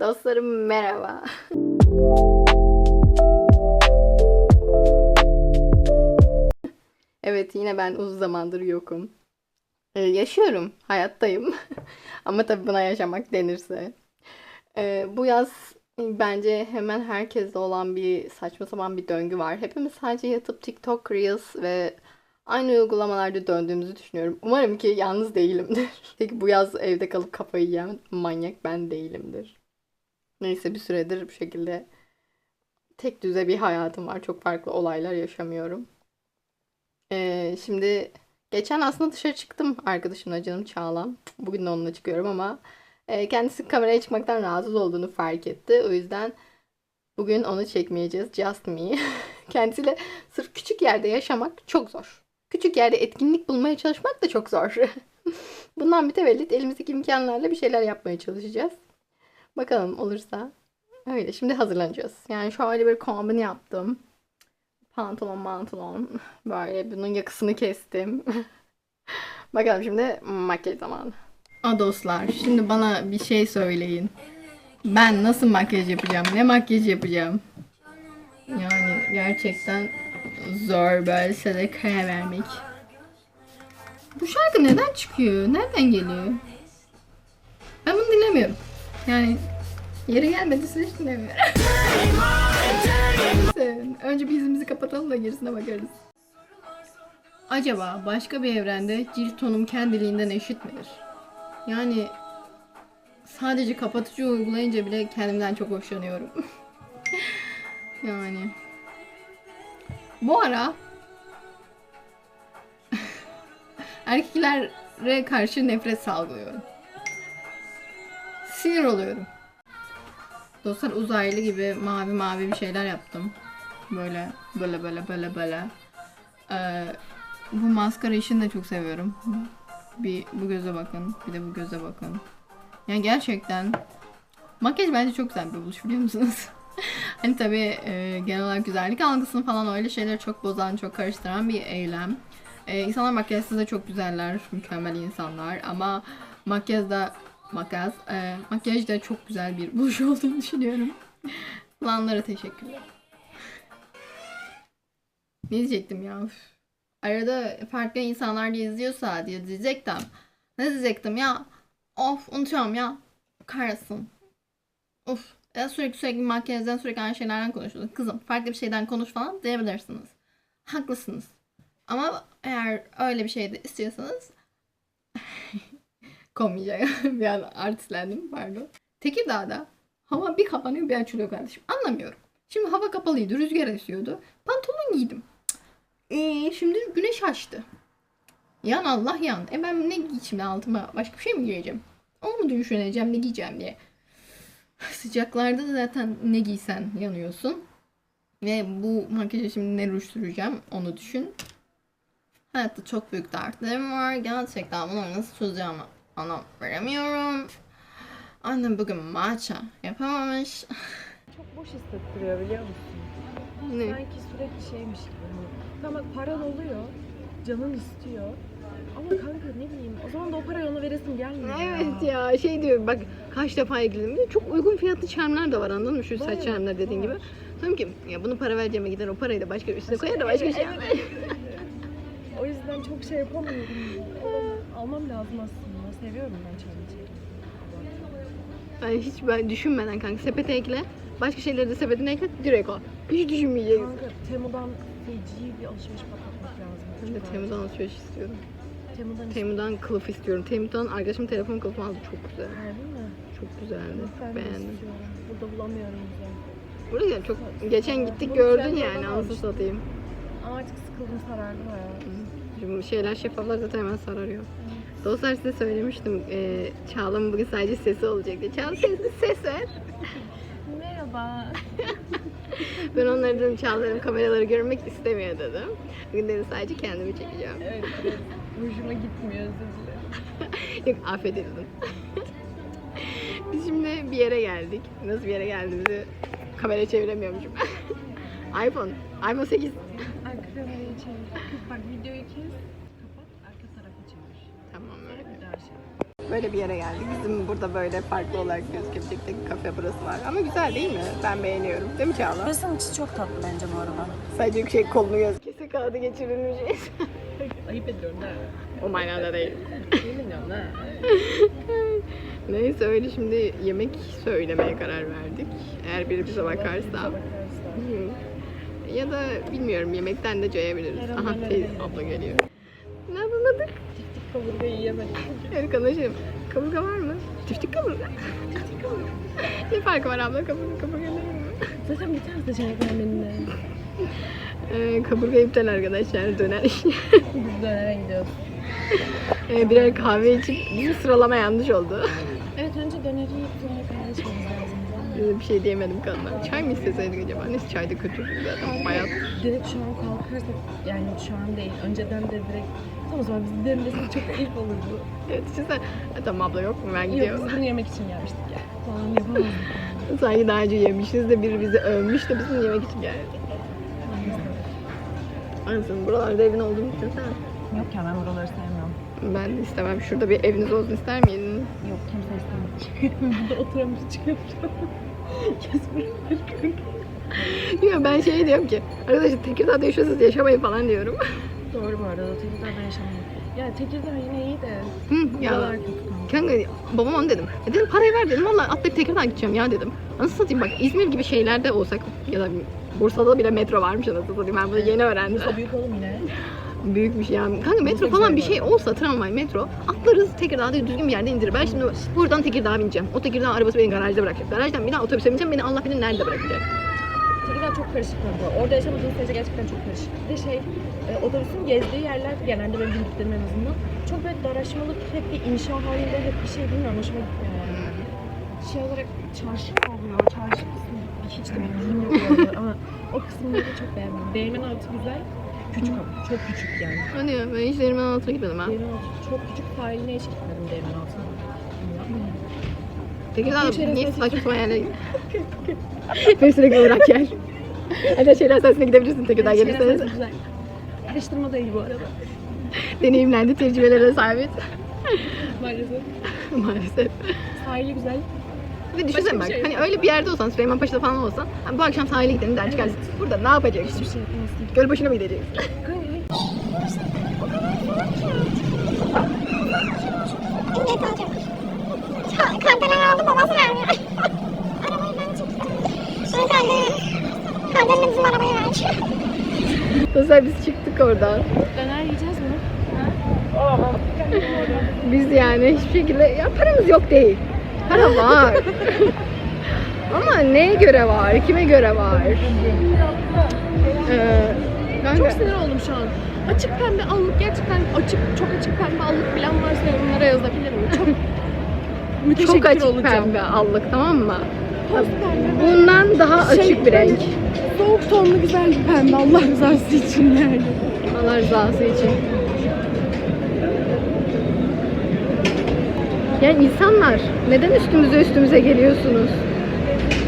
Dostlarım merhaba. evet yine ben uzun zamandır yokum. Ee, yaşıyorum, hayattayım. Ama tabii buna yaşamak denirse. Ee, bu yaz bence hemen herkeste olan bir saçma sapan bir döngü var. Hepimiz sadece yatıp TikTok, Reels ve aynı uygulamalarda döndüğümüzü düşünüyorum. Umarım ki yalnız değilimdir. Peki bu yaz evde kalıp kafayı yiyen manyak ben değilimdir. Neyse bir süredir bu şekilde tek düze bir hayatım var. Çok farklı olaylar yaşamıyorum. Ee, şimdi geçen aslında dışarı çıktım arkadaşımla canım Çağlan. Bugün de onunla çıkıyorum ama e, kendisi kameraya çıkmaktan rahatsız olduğunu fark etti. O yüzden bugün onu çekmeyeceğiz. Just me. Kendisiyle sırf küçük yerde yaşamak çok zor. Küçük yerde etkinlik bulmaya çalışmak da çok zor. Bundan mütevellit elimizdeki imkanlarla bir şeyler yapmaya çalışacağız. Bakalım olursa. Öyle şimdi hazırlanacağız. Yani şöyle bir kombin yaptım. Pantolon pantolon. Böyle bunun yakasını kestim. Bakalım şimdi makyaj zamanı. A dostlar şimdi bana bir şey söyleyin. Ben nasıl makyaj yapacağım? Ne makyaj yapacağım? Yani gerçekten zor böyle size karar vermek. Bu şarkı neden çıkıyor? Nereden geliyor? Ben bunu dinlemiyorum. Yani yeri gelmedi. Neyse, Önce bir yüzümüzü kapatalım da gerisine bakarız. Acaba başka bir evrende cilt tonum kendiliğinden eşit midir? Yani sadece kapatıcı uygulayınca bile kendimden çok hoşlanıyorum. yani. Bu ara erkeklere karşı nefret salgılıyorum. Sinir oluyorum. Dostlar uzaylı gibi mavi mavi bir şeyler yaptım. Böyle böyle böyle böyle böyle. Ee, bu maskara işini de çok seviyorum. Bir bu göze bakın, bir de bu göze bakın. Yani gerçekten makyaj bence çok güzel bir buluş biliyor musunuz? hani tabii e, genel olarak güzellik algısını falan öyle şeyleri çok bozan, çok karıştıran bir eylem. E, insanlar makyajsız da çok güzeller, mükemmel insanlar ama makyajda makyaj, e, makyaj da çok güzel bir buluş olduğunu düşünüyorum. Lanlara teşekkürler. Ne diyecektim ya? Üf. Arada farklı insanlar da izliyorsa diye diyecektim. Ne diyecektim ya? Of unutuyorum ya. Kahretsin. Of. Ya sürekli sürekli makyajdan sürekli aynı şeylerden konuşuyorsun. Kızım farklı bir şeyden konuş falan diyebilirsiniz. Haklısınız. Ama eğer öyle bir şey de istiyorsanız Komiyecek. bir an artistlendim pardon. Tekirdağ'da hava bir kapanıyor bir açılıyor kardeşim. Anlamıyorum. Şimdi hava kapalıydı. Rüzgar esiyordu. Pantolon giydim. Ee, şimdi güneş açtı. Yan Allah yan. E ben ne giyeyim altıma? Başka bir şey mi giyeceğim? Onu mu düşüneceğim ne giyeceğim diye. Sıcaklarda da zaten ne giysen yanıyorsun. Ve bu makyajı şimdi ne ruj süreceğim onu düşün. Hayatta çok büyük dertlerim var. Gerçekten bunları nasıl çözeceğimi anlam veremiyorum. Annem bugün matcha yapamamış. Çok boş hissettiriyor biliyor musun? Ne? Sanki sürekli şeymiş gibi. Tamam paran oluyor, canın istiyor. Ama kanka ne bileyim, o zaman da o parayı ona veresin gelmiyor Evet ya şey diyor bak kaç defa ilgilendim. De Çok uygun fiyatlı charmlar da var anladın mı? Şu saç charmlar dediğin gibi. var. Diyorum ki ya bunu para vereceğime gider o parayı da başka üstüne koyar da başka şey. O yüzden çok şey yapamıyorum. Almam lazım aslında. Seviyorum ben çay Ben hiç ben düşünmeden kanka sepete ekle. Başka şeyleri de sepetine ekle direkt al. Hiç düşünmeyeceksin. Kanka Temu'dan feci bir alışveriş patlatmak lazım. Ben de Çok Temu'dan alışveriş istiyorum. Temu'dan Temu'dan kılıf istiyorum. Temu'dan arkadaşım telefon kılıfı aldı. Çok güzel. Harbi mi? Çok güzeldi. Ben Çok de beğendim. istiyorum. Burada bulamıyorum güzel. Buraya çok geçen gittik Bunu gördün Trendyol'dan yani anasını almıştım. satayım. Ama artık sıkıldım sarardı bayağı. Şimdi şeyler şeffaflar zaten hemen sararıyor. Dostlar size söylemiştim. E, Çağla'nın bugün sadece sesi olacak diye. Çağla ses, ses ver. Merhaba. Ben onlara dedim Çağla'nın kameraları görmek istemiyor dedim. Bugün dedim sadece kendimi çekeceğim. Evet, evet. Hoşuma gitmiyor özür dilerim. Yok affedildim. Biz şimdi bir yere geldik. Nasıl bir yere geldiğimizi kamera çeviremiyormuşum. iPhone. iPhone 8. Arka kamerayı çevir. Bak videoyu kes. Kapat arka tarafa çevir. Tamam öyle. Bir daha şey. Böyle bir yere geldik. Bizim burada böyle farklı olarak gözükebilecek tek kafe burası var. Ama güzel değil mi? Ben beğeniyorum. Değil mi Çağla? Burasının içi çok tatlı bence bu arada. Sadece bir şey kolunu göz. Kese kağıdı geçirilmiş. Ayıp ediyorum da. o manada değil. Yemin ediyorum da. Neyse öyle şimdi yemek söylemeye karar verdik. Eğer biri bize bakarsa. Ya da bilmiyorum yemekten de cayabiliriz. Aha teyze abla geliyor. Ne anladık? Kaburgayı yiyemedim. Arkadaşım kaburga var mı? Tiftik kaburga. Tiftik kaburga. ne farkı var abla kaburga kaburga ne? Zaten bir tane seçenek var menüde. Ee, kaburga iptal arkadaşlar döner. Biz dönere gidiyoruz. ee, birer kahve içip bizim sıralama yanlış oldu. Evet önce döneri yiyip sonra Ee, bir şey diyemedim kadına. Çay mı isteseydik acaba? Neyse çay da kötü zaten bayat. Direkt şu an kalkarsak yani şu an değil önceden de direkt tamam o zaman biz demlesek çok ayıp olurdu. Evet işte tamam abla yok mu ben Yok gidiyorum. biz bunu yemek için gelmiştik ya. Falan yapamazdık. Sanki daha önce yemişiz de biri bizi övmüş de bizim yemek için geldi. Anasını buralarda evin olduğunu istesene. Yok ya ben buraları sevmiyorum. Ben istemem. Şurada bir eviniz olsun ister miydiniz? Yok kimse istemez. Burada oturan biri Ya ben şey diyorum ki arkadaşlar Tekirdağ'da yaşıyorsanız yaşamayın falan diyorum. Doğru bu arada Tekirdağ'da yaşamıyor. Ya Tekirdağ yine iyi de Hı, ya kanka babam onu dedim. E dedim parayı ver dedim. Valla atlayıp Tekirdağ gideceğim ya dedim. Nasıl satayım bak İzmir gibi şeylerde olsak ya da Bursa'da bile metro varmış anasını satayım. Ben bunu yeni öğrendim. Bursa büyük oğlum yine. Büyükmüş yani. Kanka metro falan bir şey olsa tramvay metro atlarız Tekirdağ'da düzgün bir yerde indirir. Ben şimdi buradan Tekirdağ'a bineceğim. O Tekirdağ arabası beni garajda bırakacak. Garajdan bir daha otobüse bineceğim. Beni Allah bilir nerede bırakacak. Tekirdağ çok karışık bence. Orada yaşamadığınız sürece gerçekten çok karışık. Bir de şey, e, otobüsün gezdiği yerler genelde benim bildiklerim en azından. Çok böyle daraşmalık, hep bir inşa halinde, hep bir şey bilmiyorum. Hoşuma gitmiyor yani. Şey olarak çarşı mı oluyor? Çarşı kısmı hiç de bu arada. ama o kısımları çok beğendim. Değirmen altı güzel. Küçük ama çok küçük yani. Hadi ya ben hiç Derimen altına gitmedim ha. Değirmen altı çok küçük sahiline hiç gitmedim Değirmen altına. Tekirdağ'da Büyükşehir'e niye saçma sapan yerlere Ve sürekli uğrak yer. Hadi şeyler sayesinde gidebilirsin Tekirdağ Şeyler gelirseniz. sayısı güzel. Karıştırma değil bu arada. Deneyimlendi, tecrübelere sahip. Maalesef. Maalesef. Sahili güzel. Ve düşünsene bak, şey yok. hani öyle bir yerde olsan, Süleymanpaşa'da falan olsan, hani bu akşam sahile gidelim der çıkarsın. Burada ne yapacaksın? Hiçbir şey yapamazsın. Gölbaşı'na mı gideceksin? Kardelen aldı babası vermiyor. Arabayı ben çektim. Kardelen bizim arabayı vermiş. Dostlar biz çıktık oradan. Döner yiyeceğiz mi? Biz yani hiçbir şekilde, ya paramız yok değil. Para var. Ama neye göre var, kime göre var? Ee, kanka, Çok sinir oldum şu an. Açık pembe allık gerçekten açık çok açık pembe allık bilen varsa yorumlara yazabilir mi? Çok müteşekkir çok açık olacağım. pembe allık tamam mı? Toz pembe. Bundan daha Şey, açık bir renk. Soğuk tonlu güzel bir pembe Allah rızası için yani. Allah rızası için. Yani insanlar neden üstümüze üstümüze geliyorsunuz?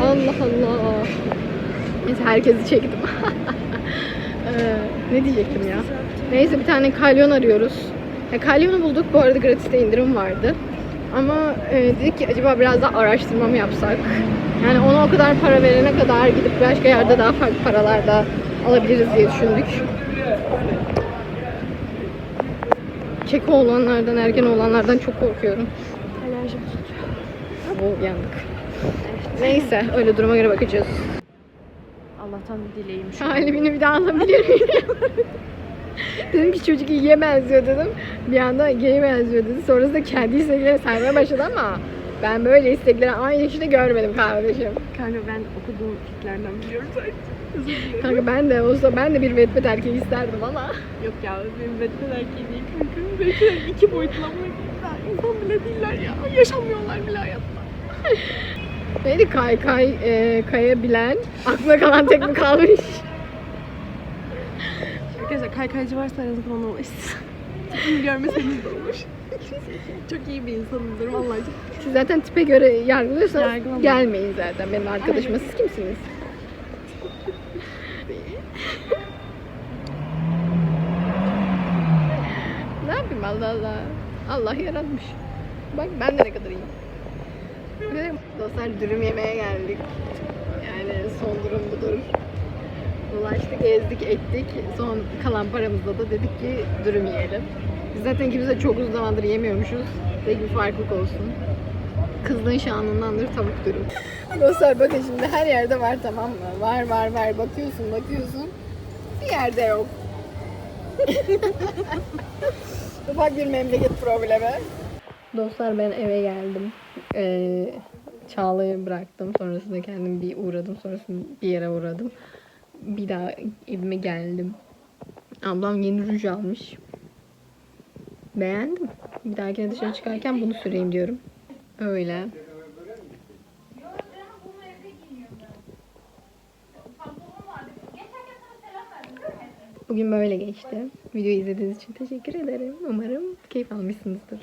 Allah Allah. Neyse herkesi çektim. Ee, ne diyecektim ya? Neyse bir tane kalyon arıyoruz. Ya, kalyonu bulduk. Bu arada gratiste indirim vardı. Ama e, dedik ki acaba biraz daha araştırma mı yapsak? Yani ona o kadar para verene kadar gidip başka yerde daha farklı paralarda alabiliriz diye düşündük. Keko olanlardan, ergen olanlardan çok korkuyorum. Alerjim tutuyor. Bu yandık. Neyse öyle duruma göre bakacağız. Allah'tan dileğim şu. Halimi bir daha miyim? dedim ki çocuk iyiye benziyor dedim. Bir anda gay'e benziyor dedi. Sonrasında kendi isteklerini saymaya başladı ama ben böyle istekleri aynı kişide görmedim kardeşim. Kanka ben okuduğum kitlerden biliyorum dilerim. Kanka ben de olsa ben de bir vetmet erkeği isterdim ama. Yok ya benim vetten erkeği değil kanka. Belki iki boyutlu ama insan bile değiller ya. Yaşamıyorlar bile hayatta. Neydi kay kay e, kayabilen aklına kalan tek mi kalmış? Arkadaşlar kaykaycı varsa aranızda bana ulaşsın. Tipimi görmeseniz de olur. çok iyi bir insanımdır vallahi. Siz zaten tipe göre yargılıyorsanız Yargılama. gelmeyin zaten benim arkadaşıma. Siz kimsiniz? ne yapayım Allah yaratmış. Bak ben de ne kadar iyiyim. Dostlar dürüm yemeye geldik. Yani son durum budur. Dolaştık, gezdik, ettik. Son kalan paramızla da dedik ki dürüm yiyelim. Biz zaten ikimiz de çok uzun zamandır yemiyormuşuz. Tek bir farklılık olsun. Kızlığın şanındandır tavuk dürüm. Dostlar bakın şimdi her yerde var tamam mı? Var var var bakıyorsun bakıyorsun. Bir yerde yok. Ufak bir memleket problemi. Dostlar ben eve geldim. Ee, Çağla'yı bıraktım. Sonrasında kendim bir uğradım. Sonrasında bir yere uğradım. Bir daha evime geldim. Ablam yeni ruj almış. Beğendim. Bir dahakine dışarı çıkarken bunu süreyim diyorum. Öyle. Bugün böyle geçti. Videoyu izlediğiniz için teşekkür ederim. Umarım keyif almışsınızdır.